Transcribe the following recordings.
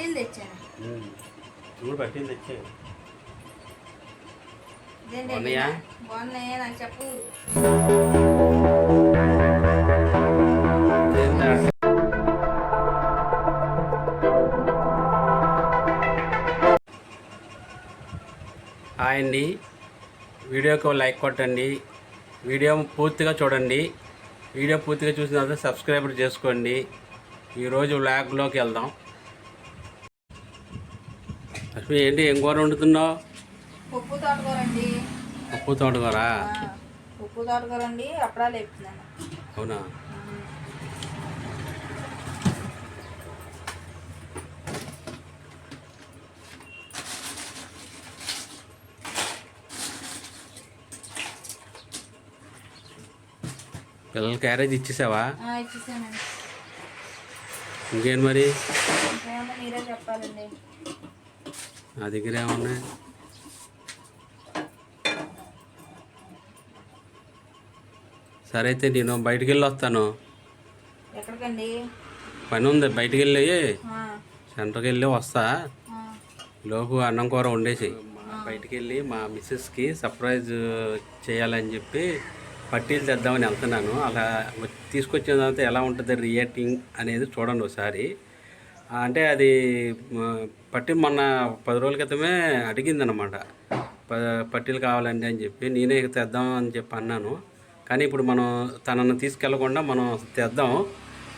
పట్టీలు తెచ్చాను. తెచ్చే ఇదేంటి బాగున్నాయా? నాకు చెప్పు. హాయ్ అండి. వీడియోకి లైక్ కొట్టండి. వీడియో పూర్తిగా చూడండి. వీడియో పూర్తిగా చూసిన తర్వాత సబ్స్క్రైబర్ చేసుకోండి. ఈరోజు వ్లాగ్లోకి వెళ్దాం. ఏంటి ఏం కూర వండుతున్నావు? ఉప్పు తోటకూర అండి ఉప్పు తోటకూర? ఆ, ఉప్పు తోటకూర అండి అప్పుడాలు వేపుతున్నాను. అవునా? పిల్లల క్యారేజ్ ఇచ్చేసావా? ఇంకేం మీరే చెప్పాలండి. నా దగ్గర ఏమున్నాయి? సరే అయితే నేను బయటికి వెళ్ళి వస్తాను పని ఉంది బయటికి వెళ్ళి సెంటర్కి వెళ్ళి వస్తా లోపు అన్నం కూర వండేసి. బయటికి వెళ్ళి మా మిస్సెస్కి సర్ప్రైజ్ చేయాలని చెప్పి పట్టీలు తెద్దామని వెళ్తున్నాను. అలా తీసుకొచ్చిన తర్వాత ఎలా ఉంటుంది రియాక్టింగ్ అనేది చూడండి ఒకసారి. అంటే అది పట్టి మొన్న పది రోజుల క్రితమే అడిగిందనమాట ప పట్టీలు కావాలండి అని చెప్పి నేనే తెద్దాం అని చెప్పి అన్నాను కానీ ఇప్పుడు మనం తనను తీసుకెళ్ళకుండా మనం తెద్దాం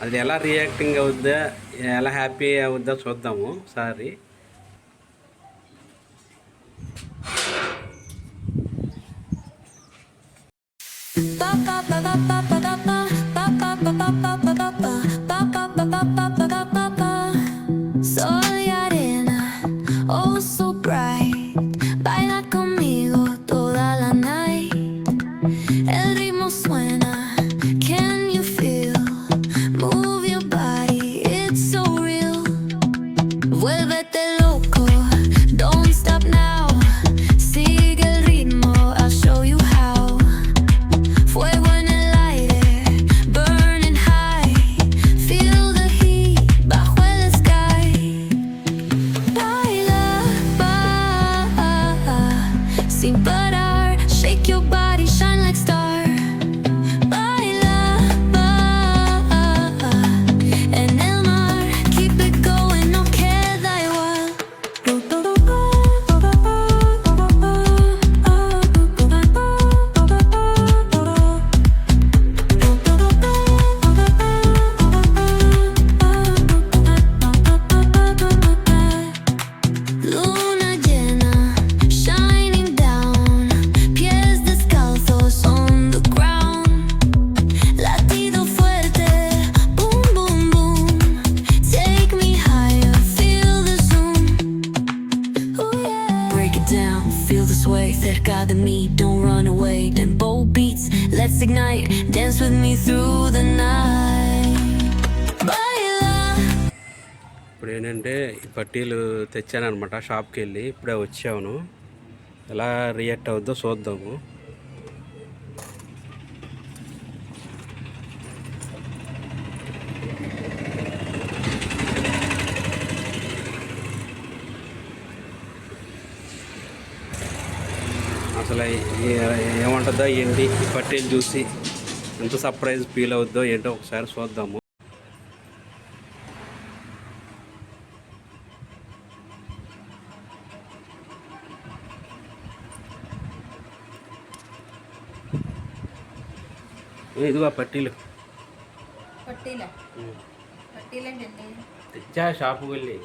అది ఎలా రియాక్టింగ్ అవుద్దా ఎలా హ్యాపీ అవుద్దా చూద్దాము ఒకసారి Soy Seem but ఈ పట్టీలు తెచ్చాను అనమాట షాప్కి వెళ్ళి ఇప్పుడే వచ్చాను ఎలా రియాక్ట్ అవుద్దో చూద్దాము. అసలు ఏమంటుందో ఏంటి? ఈ పట్టీలు చూసి ఎంత సర్ప్రైజ్ ఫీల్ అవుద్దో ఏంటో ఒకసారి చూద్దాము. ఇదిగో పట్టీలు. తెచ్చా షాపుకి వెళ్ళి.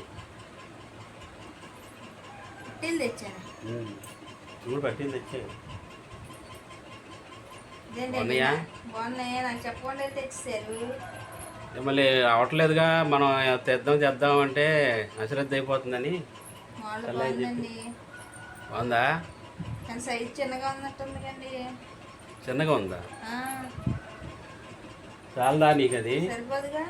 పట్టీలు తెచ్చాను పట్టీలు తెచ్చా. మళ్ళీ అవట్లేదుగా మనం తెద్దాం తెద్దాం అంటే అశ్రద్ధ అయిపోతుందని. బాగుందా? చిన్నగా ఉన్నట్టుంది కండి చిన్నగా ఉందా? చాలదా నీకు అది సరిపోదుగా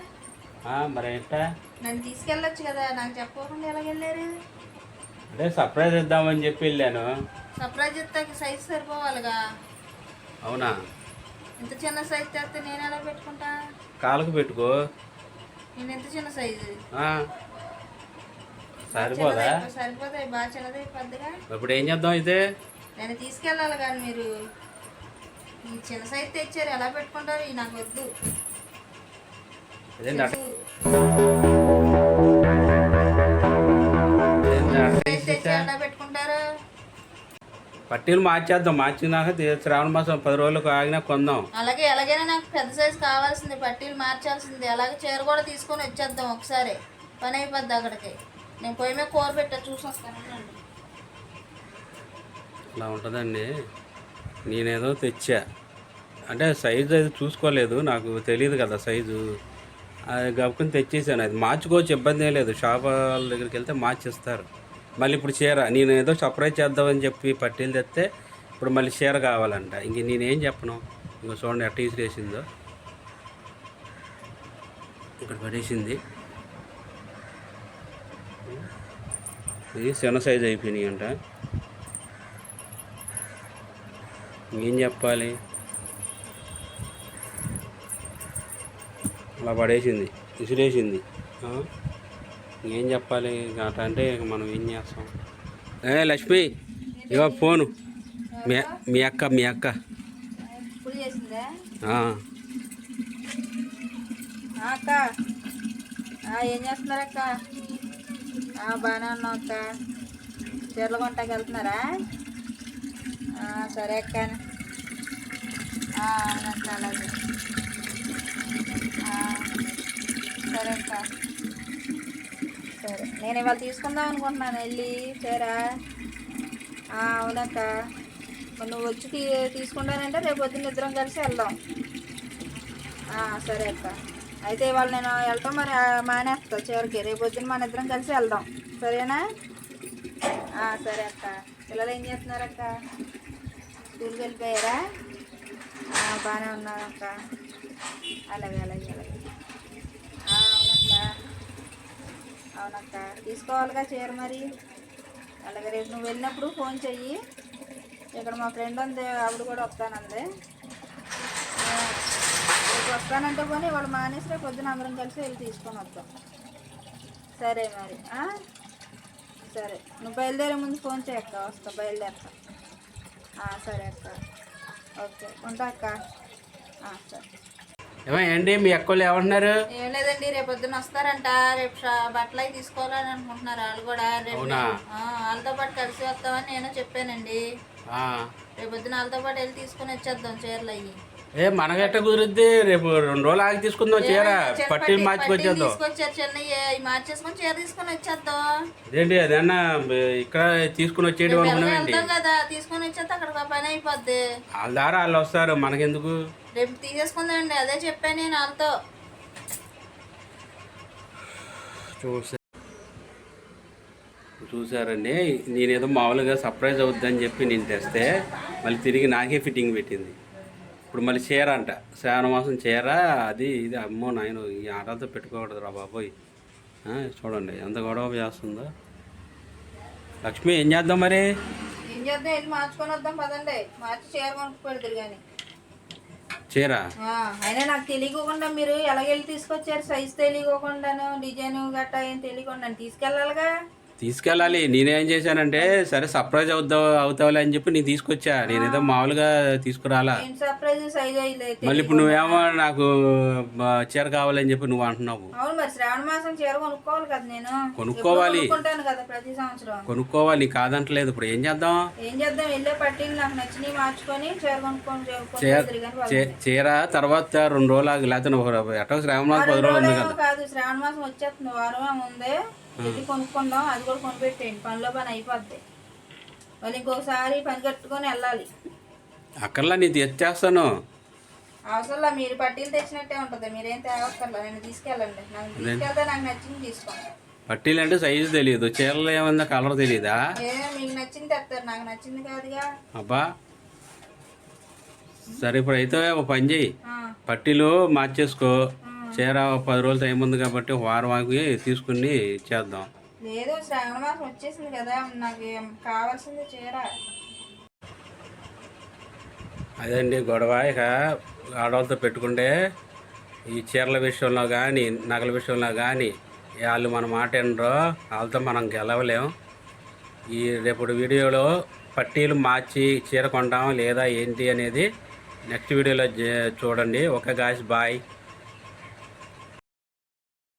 మరి ఎట్టా? నన్ను తీసుకెళ్ళొచ్చు కదా నాకు చెప్పకుండా ఎలాగెళ్ళారు? అంటే సర్ప్రైజ్ ఇద్దామని చెప్పి వెళ్ళాను. సర్ప్రైజ్ ఇస్తాక సైజ్ సరిపోవాలిగా? అవునా? ఇంత చిన్న సైజ్ తెస్తే నేను ఎలా పెట్టుకుంటా? కాలుకు పెట్టుకో. నేను ఎంత చిన్న సైజు? సరిపోదా? సరిపోతాయి బాగా చిన్నది పెద్దగా ఇప్పుడు ఏం చేద్దాం అయితే? నేను తీసుకెళ్ళాలి కానీ మీరు. ఈ చిన్న సైజ్ తెచ్చారు ఎలా పెట్టుకుంటారు? ఈ నాకు వద్దు? ఎలా పెట్టుకుంటారు? పట్టీలు మార్చేద్దాం. మార్చినాక శ్రావణ మాసం పది రోజులకు ఆగినా కొందాం. అలాగే ఎలాగైనా నాకు పెద్ద సైజు కావాల్సింది పట్టీలు మార్చాల్సింది. అలాగే చీర కూడా తీసుకొని వచ్చేద్దాం ఒకసారి. పని అయిపోద్ది అక్కడికి. నేను పొయ్యి మీద కూర పెట్టా చూసి వస్తాను. అలా ఉంటుందండి. నేనేదో తెచ్చా. అంటే సైజు అది చూసుకోలేదు నాకు తెలియదు కదా సైజు. అది గబుకుని తెచ్చేసాను. అది మార్చుకోవచ్చు ఇబ్బంది ఏం లేదు. షాప్ వాళ్ళ దగ్గరికి వెళ్తే మార్చిస్తారు. మళ్ళీ ఇప్పుడు చీర నేను ఏదో సర్ప్రైజ్ చేద్దామని చెప్పి పట్టీలు తెస్తే ఇప్పుడు మళ్ళీ చీర కావాలంట. ఇంక నేనేం చెప్పను? ఇంకో చూడండి ఎట్ట వేసిందో ఇక్కడ పడేసింది. ఇది చిన్న సైజ్ అయిపోయినాయి అంట ఏం చెప్పాలి? అలా పడేసింది విసిరేసింది. ఏం చెప్పాలి? అట్లా అంటే మనం ఏం చేస్తాం? ఏ లక్ష్మి ఇగో ఫోను. మీ మీ అక్క మీ అక్క. ఆ. అక్క ఏం చేస్తున్నారు అక్క బాగానే ఉన్నాం అక్క. చీరలు కొంటాకి వెళ్తున్నారా? సరే అక్క. అవునక్క అలాగే. సరే అక్క. సరే నేను ఇవాళ తీసుకుందాం అనుకుంటున్నాను వెళ్ళి చేరా. అవునక్క. మరి నువ్వు వచ్చి తీ తీసుకుంటానంటే రేపు పొద్దున్న ఇద్దరం కలిసి వెళ్దాం. సరే అక్క. అయితే ఇవాళ నేను వెళ్తాం మరి మానేస్తా చివరికి. రేపు పొద్దున్న మన ఇద్దరం కలిసి వెళ్దాం. సరేనా? సరే అక్క. పిల్లలు ఏం చేస్తున్నారు అక్క స్కూల్కి వెళ్ళిపోయారా? బాగానే ఉన్నారు అక్క అలాగే అలాగే అలాగే. అవునక్క. అవునక్క. తీసుకోవాలిగా చీర మరి. అలాగే రేపు నువ్వు వెళ్ళినప్పుడు ఫోన్ చెయ్యి. ఇక్కడ మా ఫ్రెండ్ ఉంది ఆవిడ కూడా వస్తానంది. రేపు వస్తానంటే పోనీ వాళ్ళు మానేసి రేపు పొద్దున అందరం కలిసి వెళ్ళి తీసుకొని వస్తాం సరే మరి సరే. నువ్వు బయలుదేరే ముందు ఫోన్ చేయక్క వస్తా బయలుదేరతా. సరే అక్క. ఓకే ఉంటా అక్క. ఆ, సరే. ఏమో ఏంటి? మీ అక్క వాళ్ళు ఏమంటున్నారు? ఏం లేదండి రేపు పొద్దున్న వస్తారంట. రేపు బట్టలు అవి తీసుకోవాలని అనుకుంటున్నారు వాళ్ళు కూడా. రేపు వాళ్ళతో పాటు కలిసి వస్తామని నేను చెప్పానండి. ఆ. రేపు పొద్దున వాళ్ళతో పాటు వెళ్ళి తీసుకొని వచ్చేద్దాం చీరలు అవి. ఏ మనగట్ట కుదిరిద్ది? రేపు రెండు రోజులు ఆగి తీసుకుందాం చీర. పట్టీలు మార్చుకొచ్చేద్దాం మార్చేసుకొని చీర తీసుకొని వచ్చేద్దాం. అదేంటి అదన్నా ఇక్కడ తీసుకుని వచ్చేయడం రేపు అనుకున్నామండి వెళ్తాం కదా తీసుకొని వచ్చేస్తే అక్కడ పని అయిపోద్ది. వాళ్ళ ద్వారా వాళ్ళు వస్తారు మనకెందుకు? రేపు తీసేసుకుందామండి అదే చెప్పాను నేను వాళ్ళతో. చూసా చూసారండి? నేనేదో మామూలుగా సర్ప్రైజ్ అవుద్దని చెప్పి నేను తెస్తే మళ్ళీ తిరిగి నాకే ఫిట్టింగ్ పెట్టింది. ఇప్పుడు మళ్ళీ చీర అంట. శ్రావణ మాసం చీర అది ఇది అమ్మో నాయన ఈ ఆటలతో పెట్టుకోకూడదు రా బాబోయ్. చూడండి ఎంత గొడవ చేస్తుందో. లక్ష్మి ఏం చేద్దాం మరి? ఏం చేద్దాం వెళ్ళి మార్చుకొని వద్దాం పదండి. మార్చి చీర కొనుక్కు కానీ చీర? అయినా నాకు తెలియకుండా మీరు ఎలాగెళ్ళి తీసుకొచ్చారు? సైజ్ తెలియకుండాను డిజైన్ గట్టా ఏం తెలియకుండా తీసుకెళ్ళాలిగా. తీసుకెళ్ళాలి. నేనేం చేశానంటే సరే సర్ప్రైజ్ అవుతావు అవుతావులే అని చెప్పి నేను తీసుకొచ్చా. నేనేదో మామూలుగా తీసుకురాలా. మళ్ళీ ఇప్పుడు నువ్వేమో నాకు చీర కావాలని చెప్పి నువ్వు అంటున్నావు. కొనుక్కోవాలి కొనుక్కోవాలి. కాదంటలేదు. ఇప్పుడు ఏం చేద్దాం? చీర తర్వాత రెండు రోజులు ఆగి. లేకపోతే ఎటో శ్రావణ మాసం పది రోజులు ఉంది కదా. శ్రావణ మాసం వచ్చేస్తుంది వారం ఉంది. వెళ్ళి కొనుక్కుందాం అది కూడా కొనిపెట్టేయండి. పనిలో పని అయిపోద్ది. మళ్ళీ ఇంకొకసారి పని కట్టుకొని వెళ్ళాలి. అక్కర్లా నేను తెచ్చేస్తాను అవసరంలా మీరు పట్టీలు తెచ్చినట్టే ఉంటుంది. మీరేం తేవక్కర్లా. నేను తీసుకెళ్ళండి. నాకు తీసుకెళ్తే నాకు నచ్చింది తీసుకోండి. పట్టీలు అంటే సైజు తెలియదు చీరలు ఏమన్నా కలర్ తెలియదా ఏదో మీకు నచ్చింది తెస్తారు. నాకు నచ్చింది కాదుగా. అబ్బా. సరే ఇప్పుడు అయితే ఒక పని చెయ్యి. ఆ, పట్టీలు మార్చేసుకో. చీర ఒక పది రోజులు టైం ఉంది కాబట్టి ఒక వారం ఆగి తీసుకుని ఇచ్చేద్దాం లేదు శ్రావణ మాసం వచ్చేసింది కదా నాకు కావాల్సింది చీర. అదండి గొడవ. ఇక ఆడవాళ్ళతో పెట్టుకుంటే ఈ చీరల విషయంలో కానీ నగల విషయంలో కానీ వాళ్ళు మన మాట వినరో. వాళ్ళతో మనం గెలవలేం. ఈ రేపటి వీడియోలో పట్టీలు మార్చి చీర కొంటాం లేదా ఏంటి అనేది నెక్స్ట్ వీడియోలో చూడండి. Okay guys bye.